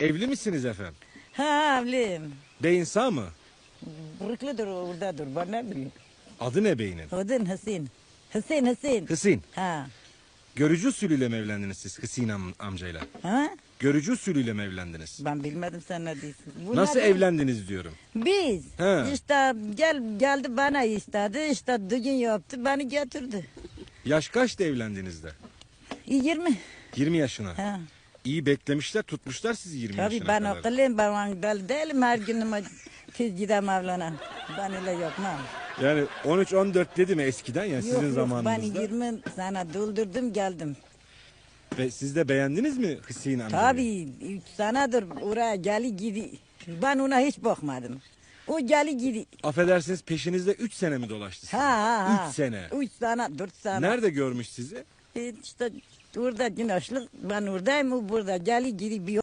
Evli misiniz efendim? Ha evliyim. Beyin sağ mı? Burukludur oradadır. Ben ne bileyim. Adı ne beynin? Odun Hüseyin. Hüseyin Hüseyin. Hüseyin. Ha. Görücü usulüyle mi evlendiniz siz Hüseyin am- amcayla? Ha? Görücü usulüyle mi evlendiniz? Ben bilmedim sen ne diyorsun. Bu Nasıl nedir? evlendiniz diyorum. Biz. He. İşte gel geldi bana istedi. İşte düğün yaptı. Beni getirdi. Yaş kaçtı evlendiğinizde? 20. 20 yaşına. Ha. İyi beklemişler tutmuşlar sizi 20 Tabii yaşına ben kadar. akıllıyım. Ben vandal değilim. Her gün ama tez gidem evlenen. Ben öyle yapmam. Yani 13-14 dedi mi eskiden ya sizin yok, yok, ben zamanınızda? 20 sene doldurdum geldim. Ve siz de beğendiniz mi Hüseyin amcayı? Tabii 3 senedir oraya geli gidi. Ben ona hiç bakmadım. O geli gidi. Affedersiniz peşinizde 3 sene mi dolaştı? Ha ha ha. 3 sene. 3 sene 4 sene. Nerede görmüş sizi? İşte orada güneşlik ben oradayım burada geli gidi bir